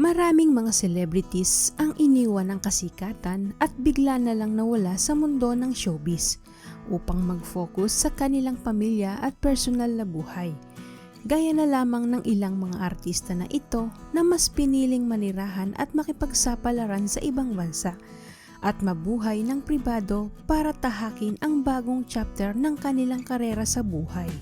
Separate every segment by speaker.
Speaker 1: Maraming mga celebrities ang iniwan ng kasikatan at bigla na lang nawala sa mundo ng showbiz upang mag-focus sa kanilang pamilya at personal na buhay. Gaya na lamang ng ilang mga artista na ito na mas piniling manirahan at makipagsapalaran sa ibang bansa at mabuhay ng pribado para tahakin ang bagong chapter ng kanilang karera sa buhay.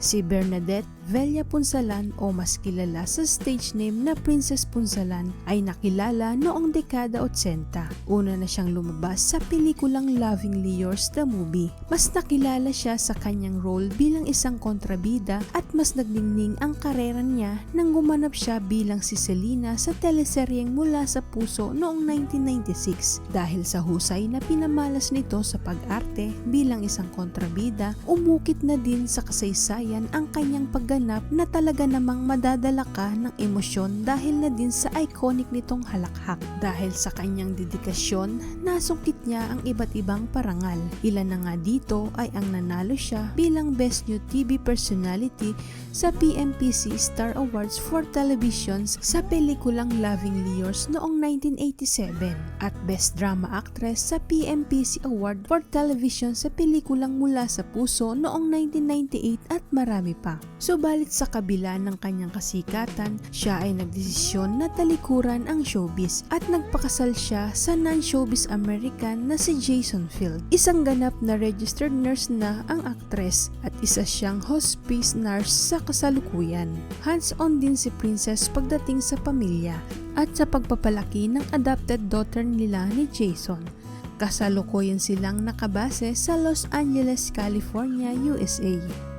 Speaker 1: Si Bernadette Vella Punsalan o mas kilala sa stage name na Princess Punsalan ay nakilala noong dekada 80. Una na siyang lumabas sa pelikulang Lovingly Yours the Movie. Mas nakilala siya sa kanyang role bilang isang kontrabida at mas nagningning ang karera niya nang gumanap siya bilang si Selena sa teleseryeng Mula sa Puso noong 1996. Dahil sa husay na pinamalas nito sa pag-arte bilang isang kontrabida, umukit na din sa kasaysayan ang kanyang pagganap na talaga namang madadala ka ng emosyon dahil na din sa iconic nitong halakhak. Dahil sa kanyang dedikasyon, nasungkit niya ang iba't ibang parangal. Ilan na nga dito ay ang nanalo siya bilang Best New TV Personality sa PMPC Star Awards for Televisions sa pelikulang Lovingly Yours noong 1987 at Best Drama Actress sa PMPC Award for Television sa pelikulang Mula sa Puso noong 1998 at marami pa. Subalit sa kabila ng kanyang kasikatan, siya ay nagdesisyon na talikuran ang showbiz at nagpakasal siya sa non-showbiz American na si Jason Field. Isang ganap na registered nurse na ang aktres at isa siyang hospice nurse sa kasalukuyan. Hands-on din si Princess pagdating sa pamilya at sa pagpapalaki ng adopted daughter nila ni Jason. Kasalukuyan silang nakabase sa Los Angeles, California, USA.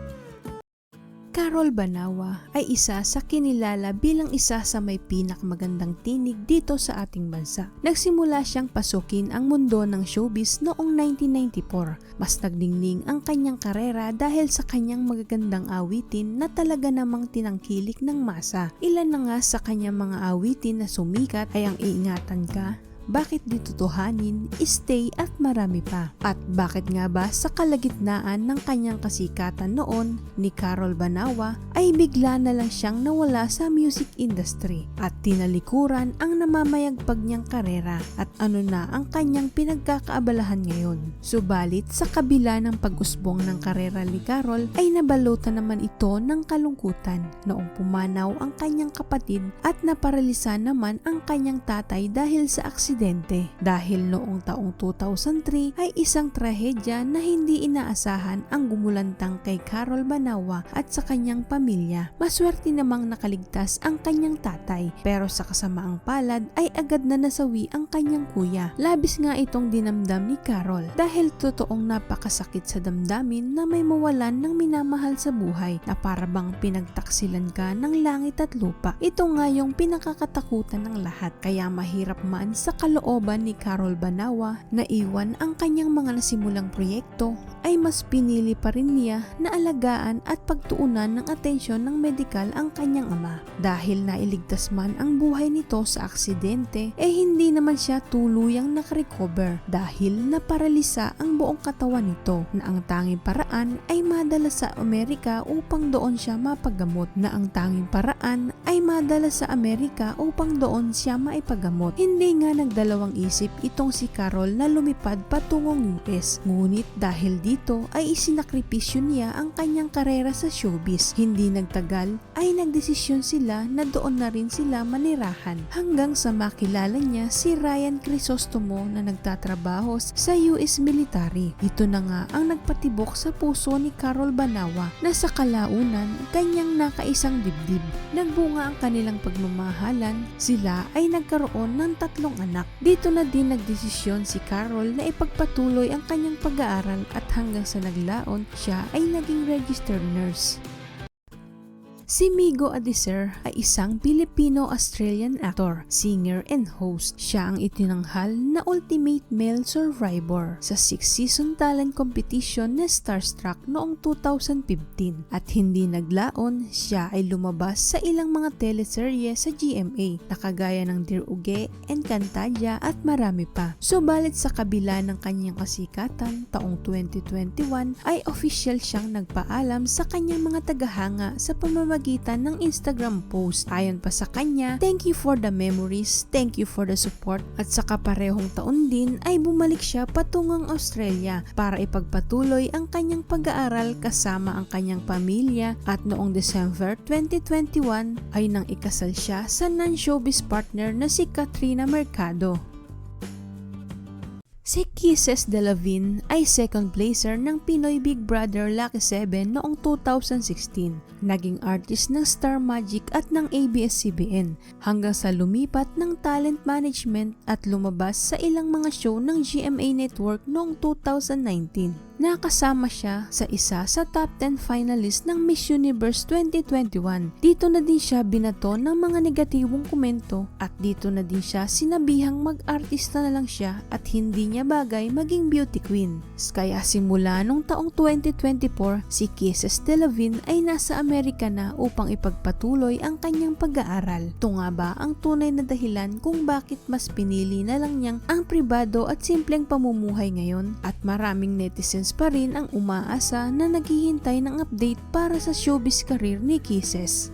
Speaker 1: Carol Banawa ay isa sa kinilala bilang isa sa may pinakamagandang tinig dito sa ating bansa. Nagsimula siyang pasukin ang mundo ng showbiz noong 1994. Mas nagdingning ang kanyang karera dahil sa kanyang magagandang awitin na talaga namang tinangkilik ng masa. Ilan na nga sa kanyang mga awitin na sumikat ay ang Iingatan Ka, bakit di tutuhanin, stay at marami pa. At bakit nga ba sa kalagitnaan ng kanyang kasikatan noon ni Carol Banawa ay bigla na lang siyang nawala sa music industry at tinalikuran ang namamayagpag niyang karera at ano na ang kanyang pinagkakaabalahan ngayon. Subalit sa kabila ng pag-usbong ng karera ni Carol ay nabalutan naman ito ng kalungkutan noong pumanaw ang kanyang kapatid at naparalisa naman ang kanyang tatay dahil sa aksidente aksidente dahil noong taong 2003 ay isang trahedya na hindi inaasahan ang gumulantang kay Carol Banawa at sa kanyang pamilya. Maswerte namang nakaligtas ang kanyang tatay pero sa kasamaang palad ay agad na nasawi ang kanyang kuya. Labis nga itong dinamdam ni Carol dahil totoong napakasakit sa damdamin na may mawalan ng minamahal sa buhay na parabang pinagtaksilan ka ng langit at lupa. Ito nga yung pinakakatakutan ng lahat kaya mahirap man sa kalooban ni Carol Banawa na iwan ang kanyang mga nasimulang proyekto ay mas pinili pa rin niya na alagaan at pagtuunan ng atensyon ng medikal ang kanyang ama. Dahil nailigtas man ang buhay nito sa aksidente, eh hindi naman siya tuluyang nakarecover dahil naparalisa ang buong katawan nito na ang tanging paraan ay madala sa Amerika upang doon siya mapagamot na ang tanging paraan ay madala sa Amerika upang doon siya maipagamot. Hindi nga nagdalawang isip itong si Carol na lumipad patungong US. Ngunit dahil dito ay isinakripisyo niya ang kanyang karera sa showbiz. Hindi nagtagal ay nagdesisyon sila na doon na rin sila manirahan hanggang sa makilala niya si Ryan Crisostomo na nagtatrabaho sa US military. Ito na nga ang nagpatibok sa puso ni Carol Banawa na sa kalaunan kanyang nakaisang dibdib. Nagbunga ang kanilang pagmamahalan, sila ay nagkaroon ng tatlong anak. Dito na din nagdesisyon si Carol na ipagpatuloy ang kanyang pag-aaral at hanggang sa naglaon, siya ay naging registered nurse. Si Migo Adiser ay isang Filipino-Australian actor, singer, and host. Siya ang itinanghal na ultimate male survivor sa 6-season talent competition na Starstruck noong 2015 at hindi naglaon, siya ay lumabas sa ilang mga teleserye sa GMA na kagaya ng Dear Uge, Encantadia at marami pa. Subalit sa kabila ng kanyang kasikatan, taong 2021 ay official siyang nagpaalam sa kanyang mga tagahanga sa pamamagitan pamamagitan ng Instagram post. Ayon pa sa kanya, thank you for the memories, thank you for the support at sa kaparehong taon din ay bumalik siya patungang Australia para ipagpatuloy ang kanyang pag-aaral kasama ang kanyang pamilya at noong December 2021 ay nang ikasal siya sa non-showbiz partner na si Katrina Mercado. Si Kisses Delavin ay second placer ng Pinoy Big Brother Lucky 7 noong 2016. Naging artist ng Star Magic at ng ABS-CBN hanggang sa lumipat ng talent management at lumabas sa ilang mga show ng GMA Network noong 2019. Nakasama siya sa isa sa top 10 finalist ng Miss Universe 2021. Dito na din siya binato ng mga negatibong komento at dito na din siya sinabihang mag-artista na lang siya at hindi niya bagay maging beauty queen. Kaya simula nung taong 2024, si Kisses Delavin ay nasa Amerika na upang ipagpatuloy ang kanyang pag-aaral. Ito nga ba ang tunay na dahilan kung bakit mas pinili na lang niyang ang pribado at simpleng pamumuhay ngayon? At maraming netizens pa rin ang umaasa na naghihintay ng update para sa showbiz career ni Kisses.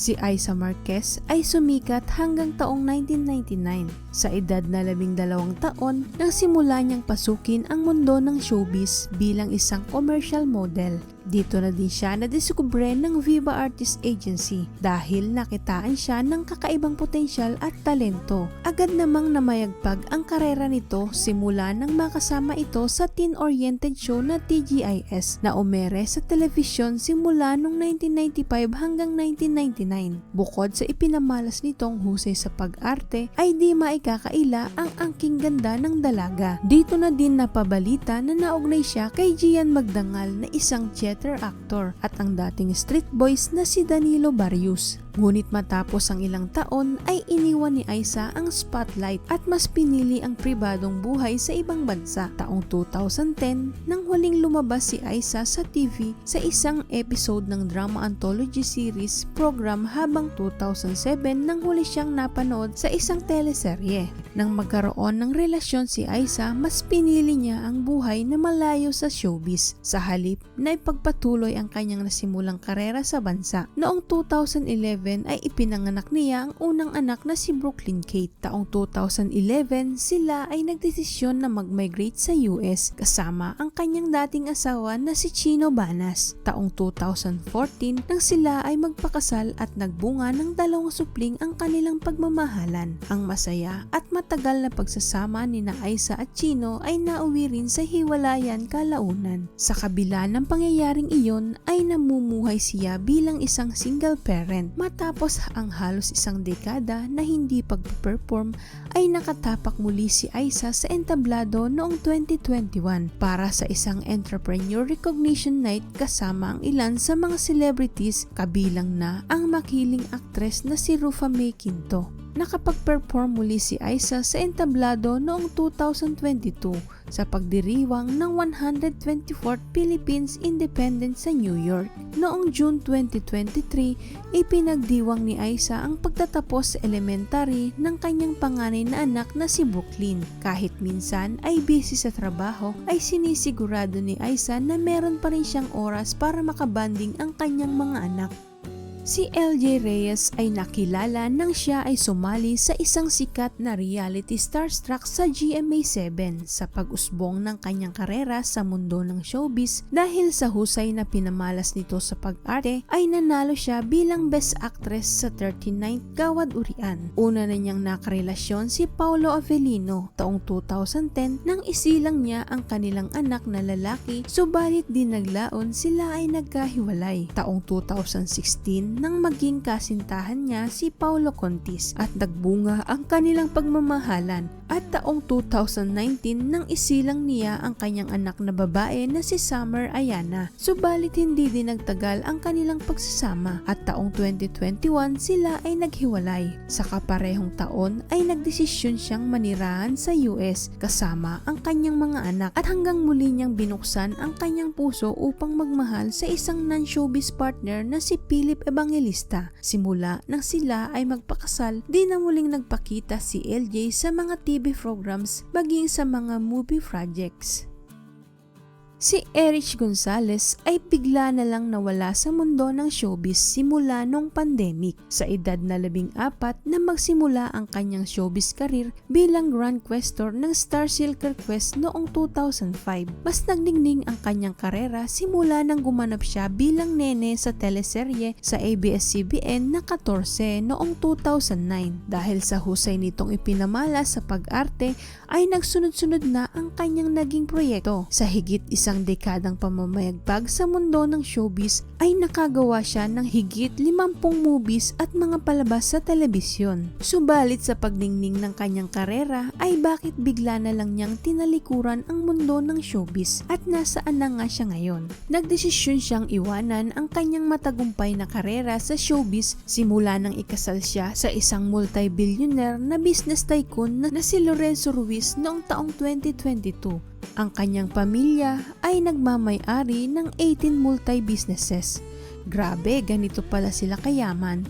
Speaker 1: Si Aiza Marquez ay sumikat hanggang taong 1999. Sa edad na labing dalawang taon, nang simula niyang pasukin ang mundo ng showbiz bilang isang commercial model. Dito na din siya nadiskubre ng Viva Artist Agency dahil nakitaan siya ng kakaibang potensyal at talento. Agad namang namayagpag ang karera nito simula nang makasama ito sa teen-oriented show na TGIS na umere sa telebisyon simula noong 1995 hanggang 1999. Bukod sa ipinamalas nitong husay sa pag-arte, ay di maikakaila ang angking ganda ng dalaga. Dito na din napabalita na naugnay siya kay Gian Magdangal na isang theater actor at ang dating street boys na si Danilo Barrios. Ngunit matapos ang ilang taon ay iniwan ni Aiza ang spotlight at mas pinili ang pribadong buhay sa ibang bansa. Taong 2010 nang huling lumabas si Aiza sa TV sa isang episode ng drama anthology series program habang 2007 nang huli siyang napanood sa isang teleserye. Nang magkaroon ng relasyon si Aiza, mas pinili niya ang buhay na malayo sa showbiz sa halip na ipagpatuloy ang kanyang nasimulang karera sa bansa. Noong 2011 ay ipinanganak niya ang unang anak na si Brooklyn Kate. Taong 2011, sila ay nagdesisyon na mag-migrate sa US kasama ang kanyang dating asawa na si Chino Banas. Taong 2014, nang sila ay magpakasal at nagbunga ng dalawang supling ang kanilang pagmamahalan. Ang masaya at matagal na pagsasama ni na Aiza at Chino ay nauwi rin sa hiwalayan kalaunan. Sa kabila ng pangyayaring iyon ay namumuhay siya bilang isang single parent. Matapos ang halos isang dekada na hindi pag-perform ay nakatapak muli si Aiza sa entablado noong 2021 para sa isang entrepreneur recognition night kasama ang ilan sa mga celebrities kabilang na ang makiling aktres na si Rufa May Quinto. Nakapag-perform muli si Aiza sa entablado noong 2022 sa pagdiriwang ng 124th Philippines Independence sa New York. Noong June 2023, ipinagdiwang ni Aiza ang pagtatapos sa elementary ng kanyang panganay na anak na si Brooklyn. Kahit minsan ay busy sa trabaho, ay sinisigurado ni Aiza na meron pa rin siyang oras para makabanding ang kanyang mga anak. Si LJ Reyes ay nakilala nang siya ay sumali sa isang sikat na reality starstruck sa GMA7 sa pag-usbong ng kanyang karera sa mundo ng showbiz dahil sa husay na pinamalas nito sa pag-arte ay nanalo siya bilang Best Actress sa 39th Gawad Urian. Una na niyang nakarelasyon si Paolo Avellino taong 2010 nang isilang niya ang kanilang anak na lalaki subalit din naglaon sila ay nagkahiwalay. Taong 2016 nang maging kasintahan niya si Paulo Contis at nagbunga ang kanilang pagmamahalan at taong 2019 nang isilang niya ang kanyang anak na babae na si Summer Ayana. Subalit hindi din nagtagal ang kanilang pagsasama at taong 2021 sila ay naghiwalay. Sa kaparehong taon ay nagdesisyon siyang manirahan sa US kasama ang kanyang mga anak at hanggang muli niyang binuksan ang kanyang puso upang magmahal sa isang non-showbiz partner na si Philip Evangelista. Simula nang sila ay magpakasal, di na muling nagpakita si LJ sa mga TV programs maging sa mga movie projects. Si Erich Gonzalez ay bigla na lang nawala sa mundo ng showbiz simula nung pandemic. Sa edad na labing apat na magsimula ang kanyang showbiz career bilang Grand Questor ng Star Silker Quest noong 2005. Mas nagningning ang kanyang karera simula nang gumanap siya bilang nene sa teleserye sa ABS-CBN na 14 noong 2009. Dahil sa husay nitong ipinamala sa pag-arte ay nagsunod-sunod na ang kanyang naging proyekto. Sa higit isang dekadang pamamayagpag sa mundo ng showbiz ay nakagawa siya ng higit 50 movies at mga palabas sa telebisyon. Subalit sa pagningning ng kanyang karera ay bakit bigla na lang niyang tinalikuran ang mundo ng showbiz at nasaan na nga siya ngayon. Nagdesisyon siyang iwanan ang kanyang matagumpay na karera sa showbiz simula nang ikasal siya sa isang multi-billionaire na business tycoon na si Lorenzo Ruiz noong taong 2022 ang kanyang pamilya ay nagmamay-ari ng 18 multi-businesses. Grabe, ganito pala sila kayaman.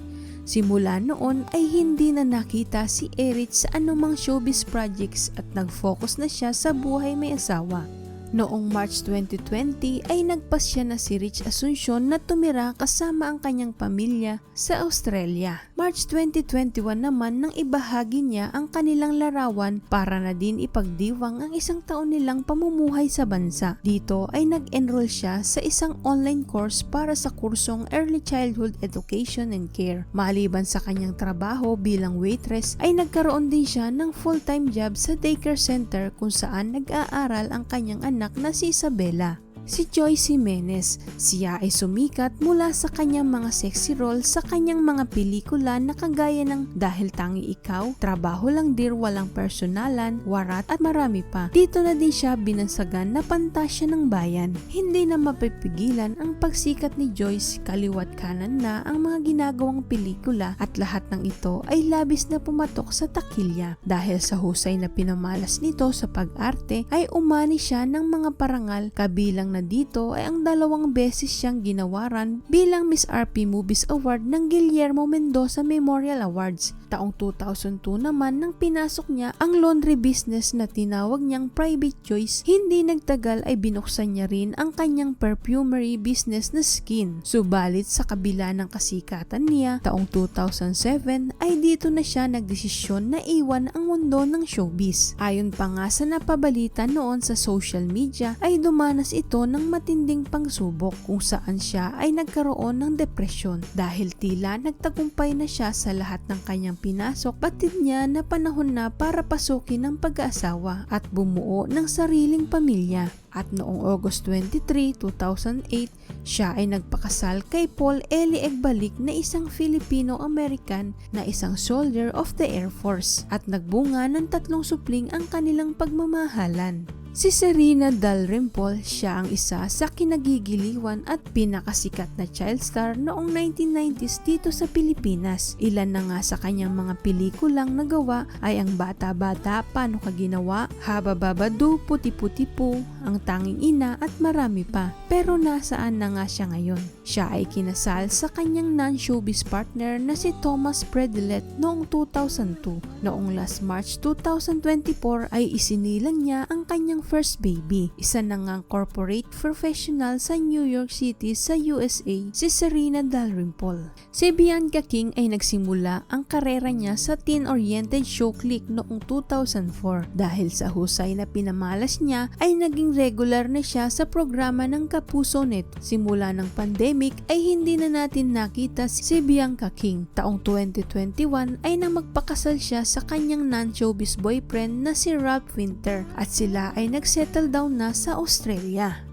Speaker 1: Simula noon ay hindi na nakita si Erich sa anumang showbiz projects at nag-focus na siya sa buhay may asawa. Noong March 2020 ay nagpas siya na si Rich Asuncion na tumira kasama ang kanyang pamilya sa Australia. March 2021 naman nang ibahagi niya ang kanilang larawan para na din ipagdiwang ang isang taon nilang pamumuhay sa bansa. Dito ay nag-enroll siya sa isang online course para sa kursong Early Childhood Education and Care. Maliban sa kanyang trabaho bilang waitress ay nagkaroon din siya ng full-time job sa daycare center kung saan nag-aaral ang kanyang anak anak na si Isabela. Si Joyce Jimenez, siya ay sumikat mula sa kanyang mga sexy role sa kanyang mga pelikula na kagaya ng Dahil Tangi Ikaw, Trabaho Lang Dir Walang Personalan, Warat at marami pa. Dito na din siya binansagan na pantasya ng bayan. Hindi na mapipigilan ang pagsikat ni Joyce kaliwat kanan na ang mga ginagawang pelikula at lahat ng ito ay labis na pumatok sa takilya. Dahil sa husay na pinamalas nito sa pag-arte ay umani siya ng mga parangal kabilang na dito ay ang dalawang beses siyang ginawaran bilang Miss RP Movies Award ng Guillermo Mendoza Memorial Awards. Taong 2002 naman nang pinasok niya ang laundry business na tinawag niyang private choice, hindi nagtagal ay binuksan niya rin ang kanyang perfumery business na skin. Subalit sa kabila ng kasikatan niya, taong 2007 ay dito na siya nagdesisyon na iwan ang mundo ng showbiz. Ayon pa nga sa napabalita noon sa social media ay dumanas ito ng matinding pangsubok kung saan siya ay nagkaroon ng depresyon dahil tila nagtagumpay na siya sa lahat ng kanyang pinasok batid niya na panahon na para pasukin ng pag-aasawa at bumuo ng sariling pamilya. At noong August 23, 2008, siya ay nagpakasal kay Paul Eli Egbalik na isang Filipino-American na isang soldier of the Air Force at nagbunga ng tatlong supling ang kanilang pagmamahalan. Si Serena Dalrymple, siya ang isa sa kinagigiliwan at pinakasikat na child star noong 1990s dito sa Pilipinas. Ilan na nga sa kanyang mga pelikulang nagawa ay ang Bata-Bata, Paano Ka Ginawa, Haba Babadu, Puti-Puti Po, Ang Tanging Ina at marami pa. Pero nasaan na nga siya ngayon? Siya ay kinasal sa kanyang non-showbiz partner na si Thomas Predilet noong 2002. Noong last March 2024 ay isinilang niya ang kanyang first baby. Isa na ngang corporate professional sa New York City sa USA, si Serena Dalrymple. Si Bianca King ay nagsimula ang karera niya sa teen-oriented show click noong 2004. Dahil sa husay na pinamalas niya ay naging regular na siya sa programa ng Kapuso Net. Simula ng pandemic ay hindi na natin nakita si Bianca King. Taong 2021 ay nang magpakasal siya sa kanyang non-showbiz boyfriend na si Ralph Winter at sila ay nagsettle down na sa Australia.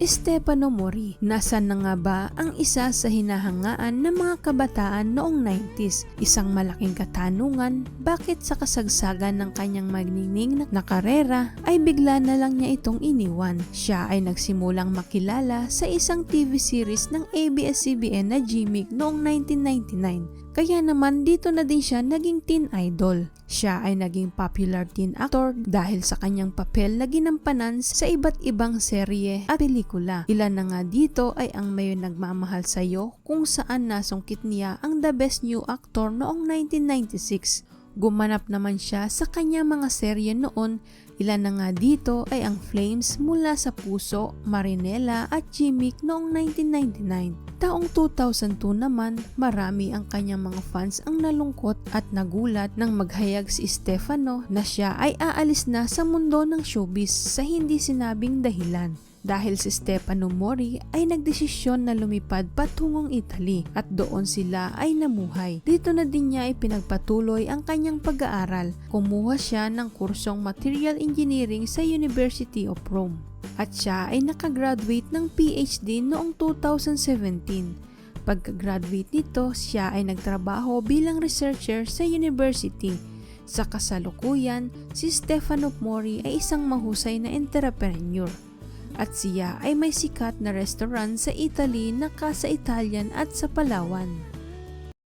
Speaker 1: Estefano Mori, nasan na nga ba ang isa sa hinahangaan ng mga kabataan noong 90s? Isang malaking katanungan, bakit sa kasagsagan ng kanyang magningning na karera ay bigla na lang niya itong iniwan? Siya ay nagsimulang makilala sa isang TV series ng ABS-CBN na Jimmy noong 1999 kaya naman dito na din siya naging teen idol. Siya ay naging popular teen actor dahil sa kanyang papel na ginampanan sa iba't ibang serye at pelikula. Ilan na nga dito ay ang May Nagmamahal Sa'yo kung saan nasungkit niya ang The Best New Actor noong 1996 Gumanap naman siya sa kanyang mga serye noon, ilan na nga dito ay ang Flames mula sa Puso, Marinela at Jimmick noong 1999. Taong 2002 naman, marami ang kanyang mga fans ang nalungkot at nagulat nang maghayag si Stefano na siya ay aalis na sa mundo ng showbiz sa hindi sinabing dahilan dahil si Stefano Mori ay nagdesisyon na lumipad patungong Italy at doon sila ay namuhay. Dito na din niya ipinagpatuloy ang kanyang pag-aaral. Kumuha siya ng kursong Material Engineering sa University of Rome. At siya ay nakagraduate ng PhD noong 2017. Pagka-graduate nito, siya ay nagtrabaho bilang researcher sa university. Sa kasalukuyan, si Stefano Mori ay isang mahusay na entrepreneur at siya ay may sikat na restaurant sa Italy na Casa Italian at sa Palawan.